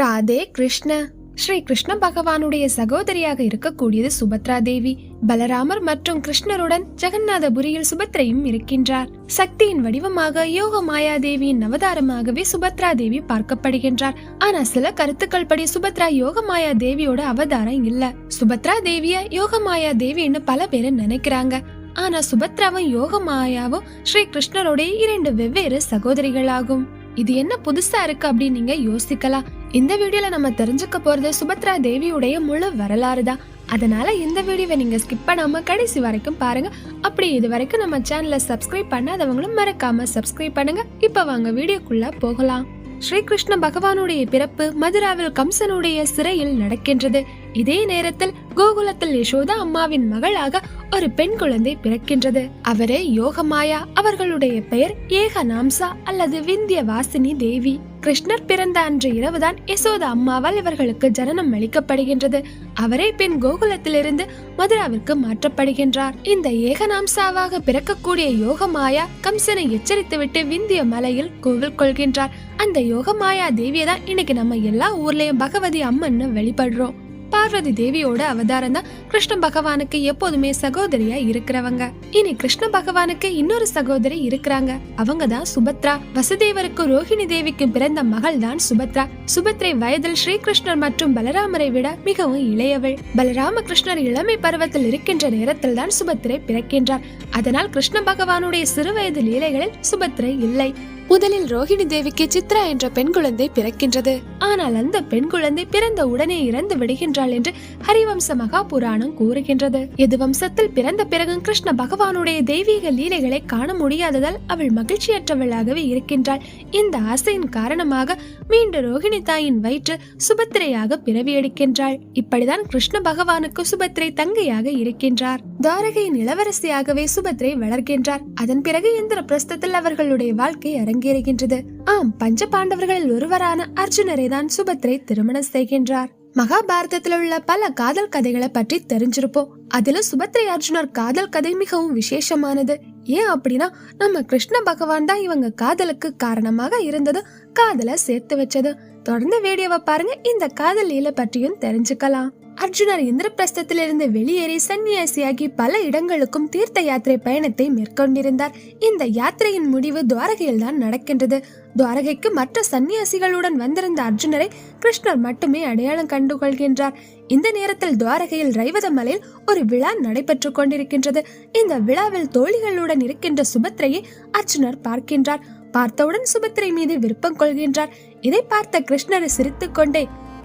ராதே கிருஷ்ண. ஸ்ரீ கிருஷ்ண பகவானுடைய சகோதரியாக இருக்கக்கூடியது சுபத்ரா தேவி. பலராமர் மற்றும் கிருஷ்ணருடன் ஜெகநாதபுரியில் சுபத்ரையும் இருக்கின்றார். சக்தியின் வடிவமாக யோக மாயா தேவியின் அவதாரமாகவே சுபத்ரா தேவி பார்க்கப்படுகின்றார். ஆனா சில கருத்துக்கள் படி சுபத்ரா யோக மாயா தேவியோட அவதாரம் இல்ல. சுபத்ரா தேவிய யோக மாயா தேவின்னு பல பேர் நினைக்கிறாங்க. ஆனா சுபத்ராவும் யோக மாயாவும் ஸ்ரீ கிருஷ்ணருடைய இரண்டு வெவ்வேறு சகோதரிகளாகும். இது என்ன புதுசா இருக்கு அப்படின்னு நீங்க யோசிக்கலாம். இந்த வீடியோவில் நம்ம தெரிஞ்சுக்க போகிறது சுபத்ரா தேவியுடைய முழு வரலாறு தான். அதனால் இந்த வீடியோவை நீங்கள் ஸ்கிப் பண்ணாமல் கடைசி வரைக்கும் பாருங்கள் அப்படி இது வரைக்கும் நம்ம சேனலை சப்ஸ்கிரைப் பண்ணாதவங்களும் மறக்காமல் சப்ஸ்கிரைப் பண்ணுங்கள் இப்போ வாங்க வீடியோக்குள்ளே போகலாம். ஸ்ரீகிருஷ்ண பகவானுடைய பிறப்பு மதுராவில் கம்சனுடைய சிறையில் நடக்கின்றது. இதே நேரத்தில் கோகுலத்தில் யசோதா அம்மாவின் மகளாக ஒரு பெண் குழந்தை பிறக்கின்றது. அவரே யோகமாயா அவர்களுடைய பெயர் ஏகநாம்சா அல்லது விந்திய வாசினி தேவி. கிருஷ்ணர் பிறந்த அன்று இரவுதான் யசோதா அம்மாவால் இவர்களுக்கு ஜனனம் அளிக்கப்படுகின்றது. அவரே பின் கோகுலத்திலிருந்து மதுராவிற்கு மாற்றப்படுகின்றார். இந்த ஏகநாம்சாவாக பிறக்கக்கூடிய யோகமாயா கம்சனை எச்சரித்துவிட்டு விந்திய மலையில் கோவில் கொள்கின்றார். அந்த யோகமாயா தேவியை தான் இன்னைக்கு நம்ம எல்லா ஊர்லயும் பகவதி அம்மன்னு வெளிப்படுறோம். பார்வதி தேவியோட அவதாரம் தான் கிருஷ்ண பகவானுக்கு எப்போதுமே சகோதரியா இருக்கிறவங்க. இனி கிருஷ்ண பகவானுக்கு இன்னொரு சகோதரி இருக்கிறாங்க. அவங்க தான் சுபத்ரா. வசுதேவருக்கு ரோஹிணி தேவிக்கு பிறந்த மகள் தான் சுபத்ரா. சுபத்ரை வயதில் ஸ்ரீகிருஷ்ணர் மற்றும் பலராமரை விட மிகவும் இளையவள். பலராம கிருஷ்ணர் இளமை பருவத்தில் இருக்கின்ற நேரத்தில் தான் சுபத்திரை பிறக்கின்றார். அதனால் கிருஷ்ண பகவானுடைய சிறுவயது லீலைகளில் சுபத்ரை இல்லை. முதலில் ரோஹிணி தேவிக்கு சித்ரா என்ற பெண் குழந்தை பிறக்கின்றது. ஆனால் அந்த பெண் குழந்தை பிறந்த உடனே இறந்து விடுகின்றாள் என்று ஹரிவம்ச மகா புராணம் கூறுகின்றது. எது வம்சத்தில் பிறந்த பிறகும் கிருஷ்ண பகவானுடைய தெய்வீக லீலைகளை காண முடியாததால் அவள் மகிழ்ச்சியற்றவளாகவே இருக்கின்றாள். இந்த ஆசையின் காரணமாக மீண்டும் ரோஹிணி தாயின் வயிற்று சுபத்திரையாக பிறவி எடுக்கின்றாள். இப்படிதான் கிருஷ்ண பகவானுக்கு சுபத்திரை தங்கையாக இருக்கின்றார். தாரகையின் இளவரசியாகவே சுபத்திரை வளர்கின்றார். அதன் பிறகு இந்திர பிரஸ்தத்தில் அவர்களுடைய வாழ்க்கை அரங்கேறுகின்றது ஆம் பஞ்ச பாண்டவர்களில் ஒருவரான அர்ஜுனரை தான் சுபத்ரை திருமணம் செய்கின்றார். மகாபாரதத்தில் உள்ள பல காதல் கதைகளை பற்றி தெரிஞ்சிருப்போம். அதுல சுபத்ரை அர்ஜுனர் காதல் கதை மிகவும் விசேஷமானது. ஏன் அப்படின்னா நம்ம கிருஷ்ண பகவான் தான் இவங்க காதலுக்கு காரணமாக இருந்ததும் காதலை சேர்த்து வச்சது. தொடர்ந்து வீடியோவை பாருங்க இந்த காதல் லீலை பற்றியும் தெரிஞ்சுக்கலாம். அர்ஜுனர் இந்திரபிரஸ்தத்திலிருந்து வெளியேறி சன்னியாசியாகி பல இடங்களுக்கும் தீர்த்த யாத்திரை பயணத்தை மேற்கொண்டிருந்தார். இந்த யாத்திரையின் முடிவு துவாரகையில் தான் நடக்கின்றது. துவாரகைக்கு மற்ற சன்னியாசிகளுடன் வந்திருந்த அர்ஜுனரை கிருஷ்ணர் மட்டுமே அடையாளம் கண்டுகொள்கின்றார். இந்த நேரத்தில் துவாரகையில் ரைவத மலையில் ஒரு விழா நடைபெற்றுக் கொண்டிருக்கின்றது. இந்த விழாவில் தோழிகளுடன் இருக்கின்ற சுபத்ரையை அர்ஜுனர் பார்க்கின்றார். பார்த்தவுடன் சுபத்ரை மீது விருப்பம் கொள்கின்றார். இதை பார்த்த கிருஷ்ணரை சிரித்துக்கொண்டே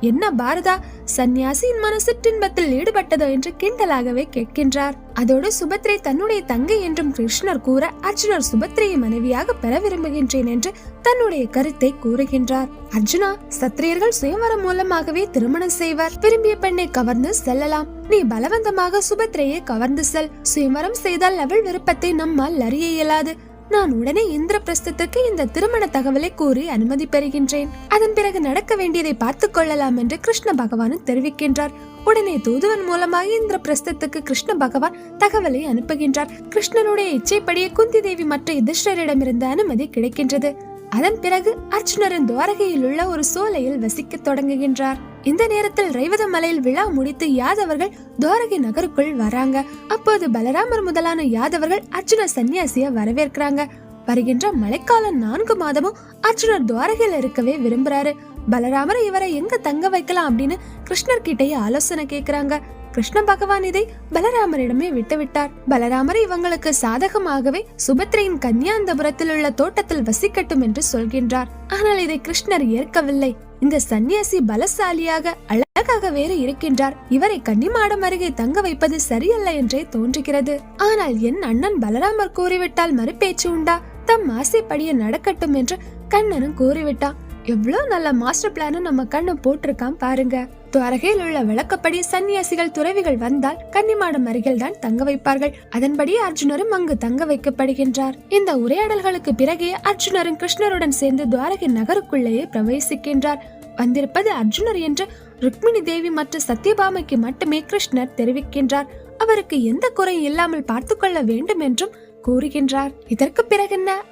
என்ன பாரதா சந்நியாசியின் மனசு துன்பத்தில் ஈடுபட்டதோ என்று கிண்டலாகவே கேட்கின்றார். அதோடு சுபத்ரை தன்னுடைய தங்கை என்றும் கிருஷ்ணர் கூற அர்ஜுனர் சுபத்ரையை மனைவியாக பெற விரும்புகின்றேன் என்று தன்னுடைய கருத்தை கூறுகின்றார். அர்ஜுனா சத்திரியர்கள் சுயவரம் மூலமாகவே திருமணம் செய்வார். விரும்பிய பெண்ணை கவர்ந்து செல்லலாம். நீ பலவந்தமாக சுபத்ரையை கவர்ந்து செல். சுயவரம் செய்தால் அவள் விருப்பத்தை நம்மால் அறிய இயலாது. நான் உடனே இந்திரபிரஸ்தத்துக்கு இந்த திருமண தகவலை கூறி அனுமதி பெறுகின்றேன். அதன் பிறகு நடக்க வேண்டியதை பார்த்துக் கொள்ளலாம் என்று கிருஷ்ண பகவானும் தெரிவிக்கின்றார். உடனே தூதுவன் மூலமாக இந்திர பிரஸ்தத்துக்கு கிருஷ்ண பகவான் தகவலை அனுப்புகின்றார். கிருஷ்ணனுடைய இச்சைப்படியே குந்தி தேவி மற்ற யுதிஷ்டரிடமிருந்து அனுமதி கிடைக்கின்றது. அதன் பிறகு அர்ஜுனரின் துவாரகையில் உள்ள ஒரு சோலையில் வசிக்க தொடங்குகின்றார். இந்த நேரத்தில் ரைவத மலையில் விழா முடித்து யாதவர்கள் துவாரகை நகருக்குள் வராங்க. அப்போது பலராமர் முதலான யாதவர்கள் அர்ஜுன சன்னியாசிய வரவேற்கிறாங்க. வருகின்ற மழைக்காலம் நான்கு மாதமும் அர்ஜுனர் துவாரகையில் இருக்கவே விரும்புறாரு. பலராமர் இவரை எங்க தங்க வைக்கலாம் அப்படின்னு கிருஷ்ணர் கிட்டயே ஆலோசனை கேக்குறாங்க. கிருஷ்ண பகவான் இதை பலராமரிடமே விட்டுவிட்டார். பலராமர் இவங்களுக்கு சாதகமாகவே சுபத்ரையின் கன்னியாந்தபுரத்தில் உள்ள தோட்டத்தில் வசிக்கட்டும் என்று சொல்கின்றார். ஆனால் இதை கிருஷ்ணர் ஏற்கவில்லை. இந்த சன்னியாசி பலசாலியாக அழகாக வேறு இருக்கின்றார். இவரை கன்னிமாடம் அருகே தங்க வைப்பது சரியல்ல என்றே தோன்றுகிறது. ஆனால் என் அண்ணன் பலராமர் கூறிவிட்டால் மறுபேச்சு உண்டா? தம் ஆசைப்படியே நடக்கட்டும் என்று கண்ணனும் கூறிவிட்டான். எவ்வளவு நல்ல மாஸ்டர் பிளானும் நம்ம கண்ணு போட்டிருக்கான் பாருங்க. துவரகையில் உள்ள விளக்கப்படி சன்னியாசிகள் துறவிகள் வந்தால் கன்னிமாடம் அருகில் தான் தங்க வைப்பார்கள். அதன்படி அர்ஜுனரும் அங்கு தங்க வைக்கப்படுகின்றார். இந்த உரையாடல்களுக்கு பிறகே அர்ஜுனரும் கிருஷ்ணருடன் சேர்ந்து துவாரகை நகருக்குள்ளேயே பிரவேசிக்கின்றார். வந்திருப்பது அர்ஜுனர் என்று ருக்மிணி தேவி மற்றும் சத்யபாமைக்கு மட்டுமே கிருஷ்ணர் தெரிவிக்கின்றார். அவருக்கு எந்த குறையும் இல்லாமல் பார்த்து கொள்ள வேண்டும் என்றும் கூறுகின்றார். இதற்கு பிறகு என்ன?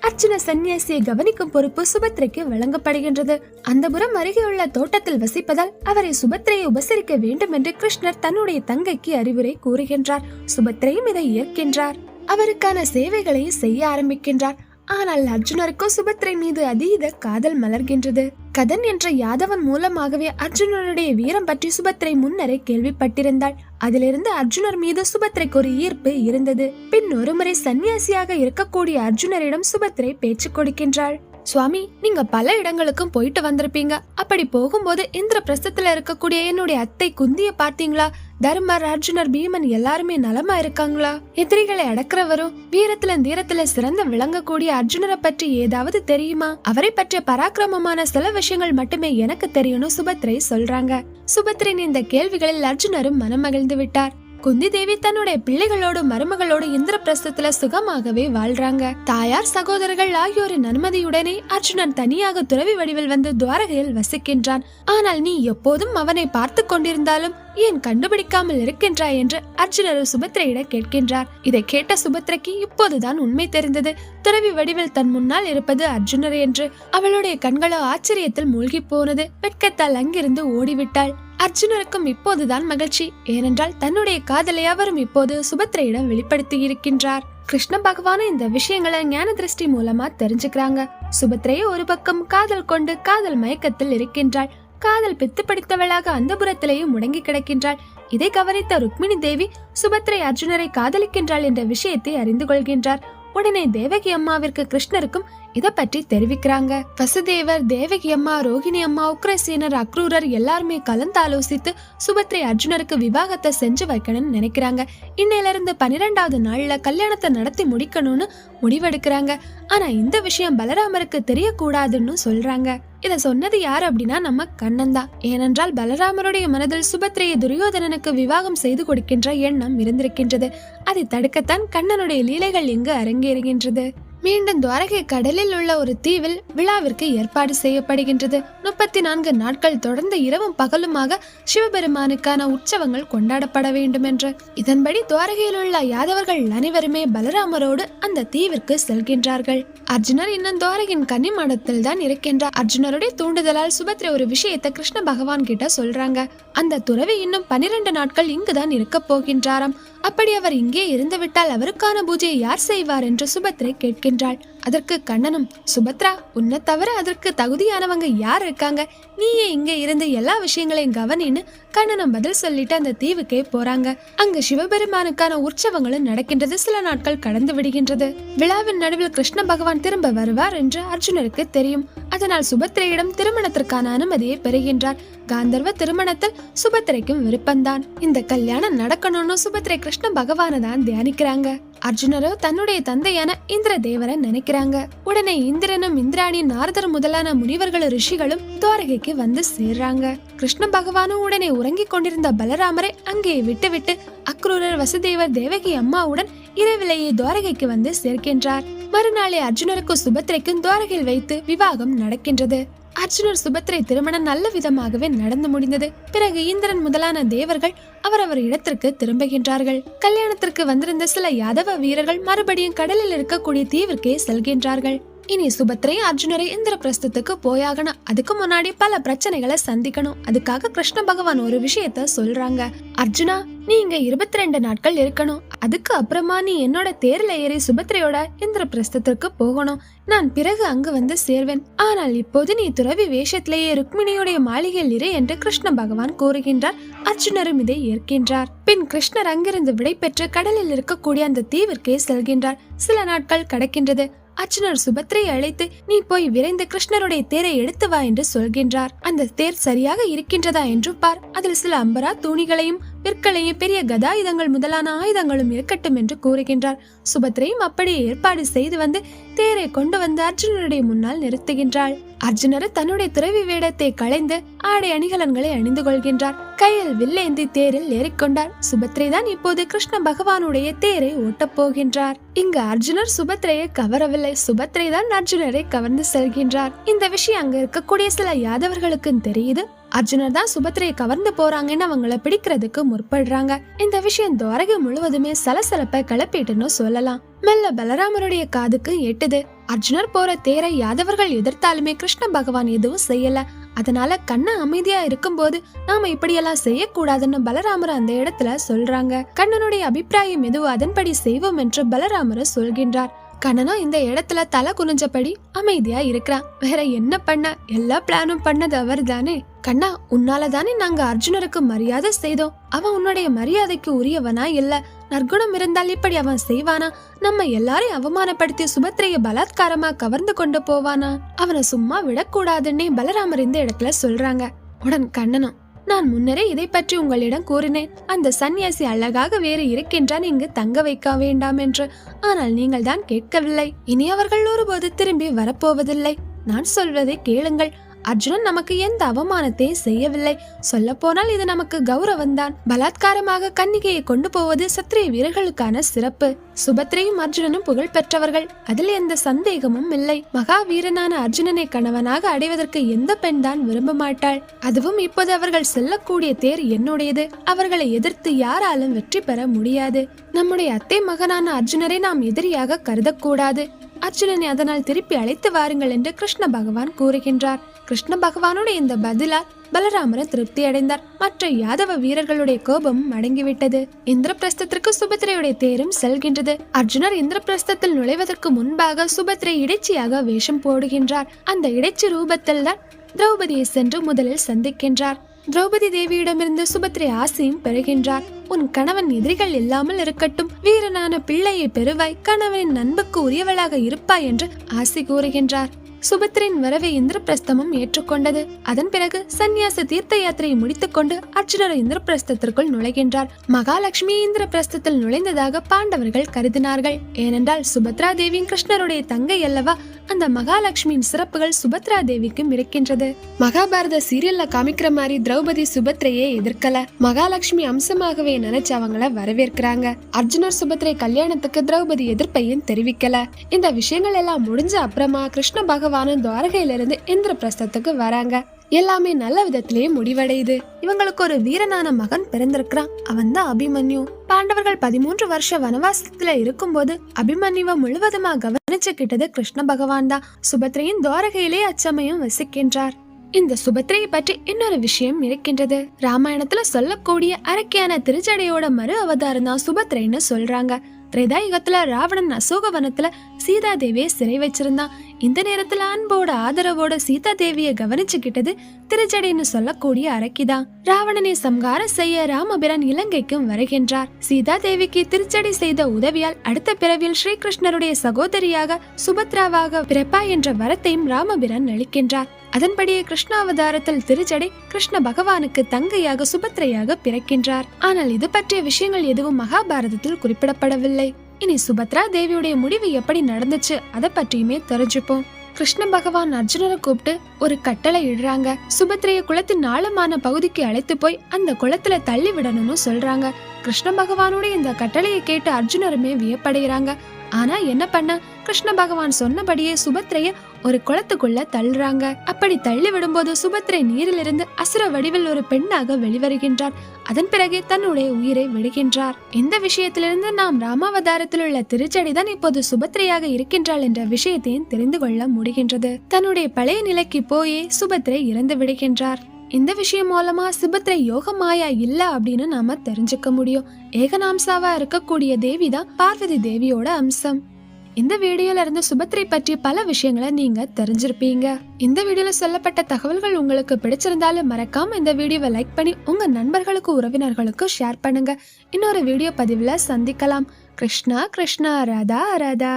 சன்னியாசியை கவனிக்கும் பொறுப்பு சுபத்ரைக்கு வழங்கப்படுகின்றது. அந்த புறம் அருகே உள்ள தோட்டத்தில் வசிப்பதால் அவரை சுபத்ரையை உபசரிக்க வேண்டும் என்று கிருஷ்ணர் தன்னுடைய தங்கைக்கு அறிவுரை கூறுகின்றார். சுபத்ரையும் இதை ஏற்கின்றார். அவருக்கான சேவைகளையும் செய்ய ஆரம்பிக்கின்றார். ஆனால் அர்ஜுனருக்கோ சுபத்ரை மீது அதீத காதல் மலர்கின்றது. கதன் என்ற யாதவன் மூலமாகவே அர்ஜுனனுடைய வீரம் பற்றி சுபத்ரை முன்னரே கேள்விப்பட்டிருந்தாள். அதிலிருந்து அர்ஜுனர் மீது சுபத்ரைக்கு ஒரு ஈர்ப்பு இருந்தது. பின் ஒருமுறை சன்னியாசியாக இருக்கக்கூடிய அர்ஜுனரிடம் சுபத்ரை பேச்சு கொடுக்கின்றாள். சுவாமி நீங்க பல இடங்களுக்கும் போயிட்டு வந்திருப்பீங்க. அப்படி போகும்போது இந்திர பிரஸ்தத்துல இருக்கக்கூடிய என்னுடைய அத்தை குந்திய பார்த்தீங்களா? தர்மர் அர்ஜுனர் பீமன் எல்லாருமே நலமா இருக்காங்களா? எதிரிகளை அடக்கிறவரும் வீரத்துல தீரத்துல சிறந்து விளங்கக்கூடிய அர்ஜுனரை பற்றி ஏதாவது தெரியுமா? அவரை பற்றிய பராக்கிரமமான சில விஷயங்கள் மட்டுமே எனக்கு தெரியும்னு சுபத்ரை சொல்றாங்க. சுபத்ரின் இந்த கேள்விகளில் அர்ஜுனரும் மனம் மகிழ்ந்து விட்டார். குந்தி தேவி தன்னுடைய பிள்ளைகளோடு மருமகளோடு இந்திரபிரஸ்தத்துல சுகமாகவே வாழ்றாங்க. தாயார் சகோதரர்கள் ஆகியோரின் அனுமதியுடனே அர்ஜுனன் தனியாக துறவி வடிவில் வந்து துவாரகையில் வசிக்கின்றான். ஆனால் நீ எப்போதும் அவனை பார்த்து கொண்டிருந்தாலும் ஏன் கண்டுபிடிக்காமல் இருக்கின்றாய் என்று அர்ஜுனர் சுபத்ரையிடம் கேட்கின்றார். இதை கேட்ட சுபத்ரைக்கு இப்போதுதான் உண்மை தெரிந்தது. துறவி வடிவில் தன் முன்னால் இருப்பது அர்ஜுனர் என்று அவளுடைய கண்களோ ஆச்சரியத்தில் மூழ்கி போனது. வெட்கத்தால் அங்கிருந்து ஓடிவிட்டாள். அர்ஜுனருக்கும் இப்போதுதான் மகிழ்ச்சி. ஏனென்றால் தன்னுடைய காதலை அவரும் இப்போது சுபத்ரையிடம் வெளிப்படுத்தி இருக்கின்றார். கிருஷ்ண பகவான இந்த விஷயங்களை ஞான திருஷ்டி மூலமா தெரிஞ்சுக்கிறாங்க. சுபத்ரையை ஒரு பக்கம் காதல் கொண்டு காதல் மயக்கத்தில் இருக்கின்றாள். காதல் பித்து பிடித்தவளாக அந்தபுரத்திலேயும் முடங்கி கிடக்கின்றாள். இதை கவனித்த ருக்மிணி தேவி சுபத்ரை அர்ஜுனரை காதலிக்கின்றாள் என்ற விஷயத்தை அறிந்து கொள்கின்றார். உடனே தேவகி அம்மாவிற்கு கிருஷ்ணருக்கும் இத பற்றி தெரிவிக்கிறாங்க. வசுதேவர் தேவகி அம்மா ரோகிணி அம்மா உக்ரசேனர் அக்ரூரர் எல்லாருமே கலந்தாலோசித்து சுபத்ரை அர்ஜுனருக்கு விவாகத்தை செஞ்சு வைக்கணும்னு நினைக்கிறாங்க. இன்னையில இருந்து பன்னிரெண்டாவது நாள்ல கல்யாணத்தை நடத்தி முடிக்கணும்னு முடிவெடுக்கிறாங்க. ஆனா இந்த விஷயம் பலராமருக்கு தெரியக்கூடாதுன்னு சொல்றாங்க. இத சொன்னது யார் அப்படின்னா நம்ம கண்ணன் தான். ஏனென்றால் பலராமருடைய மனதில் சுபத்ரையை துரியோதனனுக்கு விவாகம் செய்து கொடுக்கின்ற எண்ணம் இருந்திருக்கின்றது. அதை தடுக்கத்தான் கண்ணனுடைய லீலைகள் இங்கு அரங்கேறுகின்றது. மீண்டும் துவாரகை கடலில் உள்ள ஒரு தீவில் விழாவிற்கு ஏற்பாடு செய்யப்படுகின்றது. முப்பத்தி நான்கு நாட்கள் தொடர்ந்து இரவும் பகலுமாக சிவபெருமானுக்கான உற்சவங்கள் கொண்டாடப்பட வேண்டும் என்று இதன்படி துவாரகையில் உள்ள யாதவர்கள் அனைவருமே பலராமரோடு அந்த தீவிற்கு செல்கின்றார்கள். அர்ஜுனர் இன்னும் துவாரகின் கன்னிமாடத்தில் தான் இருக்கின்றார். அர்ஜுனருடைய தூண்டுதலால் சுபத்ரி ஒரு விஷயத்தை கிருஷ்ண பகவான் கிட்ட சொல்றாங்க. அந்த துறவி இன்னும் பனிரெண்டு நாட்கள் இங்குதான் இருக்க போகின்றாராம். அப்படி அவர் இங்கே இருந்துவிட்டால் அவருக்கான பூஜையை யார் செய்வார் என்று சுபத்ரை கேட்கின்றாள் அதற்கு கண்ணனும் சுபத்ரா உன்னை தவிர அதற்கு தகுதியானவங்க யார் இருக்காங்க? நீயே இங்கே இருந்து எல்லா விஷயங்களையும் கவனின்னு கண்ணனும் பதில் சொல்லிட்டு அந்த தீவுக்கே போறாங்க. அங்கு சிவபெருமானுக்கான உற்சவங்களும் நடக்கின்றது. சில நாட்கள் கடந்து விடுகின்றது. விழாவின் நடுவில் கிருஷ்ண பகவான் திரும்ப வருவார் என்று அர்ஜுனருக்கு தெரியும். அதனால் சுபத்ரையிடம் திருமணத்திற்கான அனுமதியை பெறுகின்றார். காந்தர்வ திருமணத்தில் சுபத்ரைக்கும் விருப்பம்தான். இந்த கல்யாணம் நடக்கணும்னு சுபத்ரை கிருஷ்ண பகவானை தான் தியானிக்கிறாங்க. அர்ஜுனரோ தன்னுடைய தந்தையான இந்திர தேவரை நினைக்கிறாங்க. உடனே இந்திரனும் இந்திராணி நாரதர் முதலான முனிவர்கள் ரிஷிகளும் துவாரகைக்கு வந்து சேர்றாங்க. கிருஷ்ண பகவானும் உடனே உறங்கிக் கொண்டிருந்த பலராமரை அங்கே விட்டுவிட்டு அக்ரூரர் வசுதேவர் தேவகி அம்மாவுடன் இரவிலேயே துவாரகைக்கு வந்து சேர்க்கின்றார். மறுநாளே அர்ஜுனருக்கும் சுபத்ரைக்கும் துவாரகையில் வைத்து விவாகம் நடக்கின்றது. அர்ஜுனர் சுபத்ரை திருமணம் நல்ல விதமாகவே நடந்து முடிந்தது. பிறகு இந்திரன் முதலான தேவர்கள் அவரவர் இடத்திற்கு திரும்புகின்றார்கள். கல்யாணத்திற்கு வந்திருந்த சில யாதவ வீரர்கள் மறுபடியும் கடலில் இருக்கக்கூடிய தீவிற்கே செல்கின்றார்கள். இனி சுபத்ரை அர்ஜுனரை இந்திர பிரஸ்தத்துக்கு போயாகணும். அதுக்கு முன்னாடி பல பிரச்சனைகளை சந்திக்கணும். அதுக்காக கிருஷ்ண பகவான் ஒரு விஷயத்த சொல்றாங்க. அர்ஜுனா நீ இங்க இருபத்தி ரெண்டு நாட்கள் இருக்கணும். அதுக்கு அப்புறமா நீ என்னோட தேர்ல ஏறி சுபத்ரையோட இந்திரபிரஸ்தத்திற்கு போகணும். நான் பிறகு அங்கு வந்து சேர்வேன். ஆனால் இப்போது நீ துறவி வேஷத்திலேயே ருக்மிணியுடைய மாளிகையில் இரு என்று கிருஷ்ண பகவான் கூறுகின்றார். அர்ஜுனரும் இதை ஏற்கின்றார். பின் கிருஷ்ணர் அங்கிருந்து விடைபெற்று கடலில் இருக்கக்கூடிய அந்த தீவிற்கே செல்கின்றார். சில நாட்கள் கடக்கின்றது. அர்ஜுனர் சுபத்ரை அழைத்து நீ போய் விரைந்து கிருஷ்ணருடைய தேரை எடுத்து வா என்று சொல்கின்றார். அந்த தேர் சரியாக இருக்கின்றதா என்று பார். அதில் சில அம்பரா தூணிகளையும் விற்களையும் பெரிய கதாயுதங்கள் முதலான ஆயுதங்களும் இருக்கட்டும் என்று கூறுகின்றார். சுபத்ரையும் அப்படியே ஏற்பாடு செய்து வந்து தேரை கொண்டு வந்து அர்ஜுனருடைய முன்னால் நிறுத்துகின்றாள். அர்ஜுனர் தன்னுடைய துறவி வேடத்தை களைந்து ஆடை அணிகலன்களை அணிந்து கொள்கின்றார். கையில் வில்லேந்தி தேரில் ஏறிக்கொண்டார். சுபத்ரை தான் இப்போது கிருஷ்ண பகவானுடைய தேரை ஓட்டப் போகின்றார். இங்கு அர்ஜுனர் சுபத்ரையை கவரவில்லை. சுபத்ரை தான் அர்ஜுனரை கவர்ந்து செல்கின்றார். இந்த விஷயம் அங்க இருக்கக்கூடிய சில யாதவர்களுக்கும் தெரியுது. அர்ஜுனர் தான் சுபத்திரையை கவர்ந்து போறாங்கன்னு அவங்கள பிடிக்கிறதுக்கு முற்படுறாங்க. இந்த விஷயம் துவரகை முழுவதுமே சலசலப்பை கிளப்பிட்டுன்னு சொல்லலாம். மெல்ல பலராமருடைய காதுக்கு எட்டுது. அர்ஜுனர் போற தேரை யாதவர்கள் எதிர்த்தாலுமே கிருஷ்ண பகவான் எதுவும் செய்யல. அதனால கண்ணன் அமைதியா இருக்கும்போது நாம இப்படியெல்லாம் செய்யக்கூடாதுன்னு பலராமர் அந்த இடத்துல சொல்றாங்க. கண்ணனுடைய அபிப்பிராயம் எதுவோ அதன்படி செய்வோம் என்று பலராமர் சொல்கின்றார். கண்ணனும் இந்த இடத்துல தலை குனிஞ்சபடி அமைதியா இருக்கிறான். வேற என்ன பண்ண? எல்லா பிளானும் பண்ணது அவர் தானே கண்ணா உன்னால தானே நாங்க அர்ஜுனருக்கு மரியாதை செய்தோம். அவன் உன்னுடைய மரியாதைக்கு உரியவனா இல்ல. நற்குணம் இருந்தால் இப்படி அவன் செய்வானா? நம்ம எல்லாரையும் அவமானப்படுத்தி சுபத்திரைய பலாத்காரமா கவர்ந்து கொண்டு போவானா? அவனை சும்மா விடக்கூடாதுன்னே பலராமர் இந்த இடத்துல சொல்றாங்க. உடன் கண்ணனும் நான் முன்னரே இதை பற்றி உங்களிடம் கூறினேன். அந்த சந்நியாசி அழகாக வேறு இருக்கின்றான் இங்கு தங்க வைக்க வேண்டாம் என்று. ஆனால் நீங்கள் தான் கேட்கவில்லை. இனி அவர்கள் ஒருபோது திரும்பி வரப்போவதில்லை. நான் சொல்வதை கேளுங்கள். அர்ஜுனன் நமக்கு எந்த அவமானத்தையும் செய்யவில்லை. சொல்ல போனால் இது நமக்கு கௌரவம்தான். பலாத்காரமாக கன்னிகையை கொண்டு போவது சத்திரிய வீரர்களுக்கான சிறப்பு. சுபத்ரையும் அர்ஜுனனும் புகழ் பெற்றவர்கள். அதில் எந்த சந்தேகமும் இல்லை. மகாவீரனான அர்ஜுனனை கணவனாக அடைவதற்கு எந்த பெண் தான் விரும்ப மாட்டாள்? அதுவும் இப்போது அவர்கள் செல்லக்கூடிய தேர் என்னுடையது. அவர்களை எதிர்த்து யாராலும் வெற்றி பெற முடியாது. நம்முடைய அத்தை மகனான அர்ஜுனரை நாம் எதிரியாக கருதக்கூடாது. அர்ஜுனனை அதனால் திருப்பி அழைத்து வாருங்கள் என்று கிருஷ்ண பகவான் கூறுகின்றார். கிருஷ்ண பகவானோட இந்த பதிலால் பலராமர் திருப்தி அடைந்தார். மற்ற யாதவ வீரர்களுடைய கோபமும் அடங்கிவிட்டது இந்திரபிரஸ்தத்திற்கு சுபத்திரையுடைய தேரும் செல்கின்றது. அர்ஜுனர் இந்திரபிரஸ்தத்தில் நுழைவதற்கு முன்பாக சுபத்திரை இடைச்சியாக வேஷம் போடுகின்றார். அந்த இடைச்சி ரூபத்தில் தான் திரௌபதியை சென்று முதலில் சந்திக்கின்றார். திரௌபதி தேவியிடமிருந்து சுபத்திரை ஆசையும் பெறுகின்றார். உன் கணவன் எதிரிகள் இல்லாமல் இருக்கட்டும். வீரனான பிள்ளையை பெறுவாய். கணவனின் நண்புக்கு உரியவளாக இருப்பாய் என்று ஆசை கூறுகின்றார். சுபத்திரின் வரவை இந்திரபிரஸ்தமும் ஏற்றுக்கொண்டது. அதன் பிறகு சந்நியாச தீர்த்த யாத்திரையை முடித்துக்கொண்டு அர்ஜுனர் இந்திரபிரஸ்தத்திற்குள் நுழைகின்றார். மகாலட்சுமி இந்திரபிரஸ்தத்தில் நுழைந்ததாக பாண்டவர்கள் கருதினார்கள். ஏனென்றால் சுபத்ரா தேவியின் கிருஷ்ணருடைய தங்கை அல்லவா அந்த மகாலட்சுமியின் சிறப்புகள் சுபத்ரா தேவிக்கும் இருக்கின்றது மகாபாரத சீரியல்ல காமிக்கிற மாதிரி திரௌபதி சுபத்ரையே எதிர்க்கல. மகாலட்சுமி அம்சமாகவே நினைச்சு அவங்கள வரவேற்கிறாங்க. அர்ஜுனர் சுபத்ரை கல்யாணத்துக்கு திரௌபதி எதிர்ப்பையும் தெரிவிக்கல. இந்த விஷயங்கள் எல்லாம் முடிஞ்ச அப்புறமா கிருஷ்ண பகவான துவாரகையிலிருந்து இந்திரபிரஸ்தத்துக்கு வராங்க. எல்லாமே நல்ல விதத்திலேயே முடிவடையுது. இவங்களுக்கு ஒரு வீரனான மகன் பிறந்திருக்கிறான். அவன் தான் அபிமன்யு. பாண்டவர்கள் பதிமூன்று வருஷ வனவாசத்துல இருக்கும்போது அபிமன்யுவை முழுவதுமா கவனிச்சுக்கிட்டது கிருஷ்ண பகவான் தான் சுபத்ரையின் துவாரகையிலே அச்சமயம் வசிக்கின்றார். இந்த சுபத்ரையை பற்றி இன்னொரு விஷயம் இருக்கின்றது. ராமாயணத்துல சொல்லக்கூடிய அரக்கியான திருச்சடையோட மறு அவதாரம் தான் சுபத்ரைன்னு சொல்றாங்க. திரேதாயுகத்துல ராவணன் அசோகவனத்துல சீதா தேவியை சிறை வச்சிருந்தான். இந்த நேரத்துல அன்போட ஆதரவோட சீதா தேவியை கவனிச்சுக்கிட்டது திருச்சடைன்னு சொல்லக்கூடிய அரக்கிதான். ராவணனை சம்ஹாரம் செய்ய ராமபிரான் இலங்கைக்கும் வருகின்றார். சீதா தேவிக்கு திருச்சடை செய்த உதவியால் அடுத்த பிறவியில் ஸ்ரீகிருஷ்ணருடைய சகோதரியாக சுபத்ராவாக பிறப்பா என்ற வரத்தையும் ராமபிரான் அளிக்கின்றார். அதன்படியே கிருஷ்ணாவதாரத்தில் திருச்சடை கிருஷ்ண பகவானுக்கு தங்கையாக சுபத்ரையாக பிறக்கின்றார். ஆனால் இது பற்றிய விஷயங்கள் எதுவும் மகாபாரதத்தில் குறிப்பிடப்படவில்லை. இனி சுபத்ரா தேவியுடைய முடிவு எப்படி நடந்துச்சு அதை பற்றியுமே தெரிஞ்சுப்போம். கிருஷ்ண பகவான் அர்ஜுனரை கூப்பிட்டு ஒரு கட்டளை இடுறாங்க. சுபத்ரைய குளத்தின் ஆழமான பகுதிக்கு அழைத்து போய் அந்த குளத்துல தள்ளி விடணும்னு சொல்றாங்க. கிருஷ்ண பகவானுடைய இந்த கட்டளையை கேட்டு அர்ஜுனருமே வியப்படைகிறாங்க. ஆனா என்ன பண்ண? கிருஷ்ண பகவான் சொன்னபடியே சுபத்ரைய ஒரு குளத்துக்குள்ள தள்ளுறாங்க. அப்படி தள்ளி விடும்போது சுபத்ரை நீரிலிருந்து அசுர வடிவில் ஒரு பெண்ணாக வெளிவருகின்றார் அதன் பிறகே தன்னுடைய உயிரை விடுகின்றார். இந்த விஷயத்திலிருந்து நாம் ராமாவதாரத்தில் உள்ள திருச்சடிதான் இப்போது சுபத்ரையாக இருக்கின்றாள் என்ற விஷயத்தையும் தெரிந்து கொள்ள முடிகின்றது. தன்னுடைய பழைய நிலைக்கு போயே சுபத்ரை இறந்து விடுகின்றார். இந்த விஷயம் மூலமா சுபத்ரை யோக மாயா இல்ல அப்படின்னு நாம தெரிஞ்சுக்க முடியும். ஏகனாம்சாவா இருக்கக்கூடிய தேவி தான் பார்வதி தேவியோட அம்சம். இந்த வீடியோல இருந்து சுபத்ரை பற்றி பல விஷயங்களை நீங்க தெரிஞ்சிருப்பீங்க. இந்த வீடியோல சொல்லப்பட்ட தகவல்கள் உங்களுக்கு பிடிச்சிருந்தாலும் மறக்காம இந்த வீடியோவை லைக் பண்ணி உங்க நண்பர்களுக்கு உறவினர்களுக்கு ஷேர் பண்ணுங்க. இன்னொரு வீடியோ பதிவுல சந்திக்கலாம். கிருஷ்ணா கிருஷ்ணா ராதா ராதா.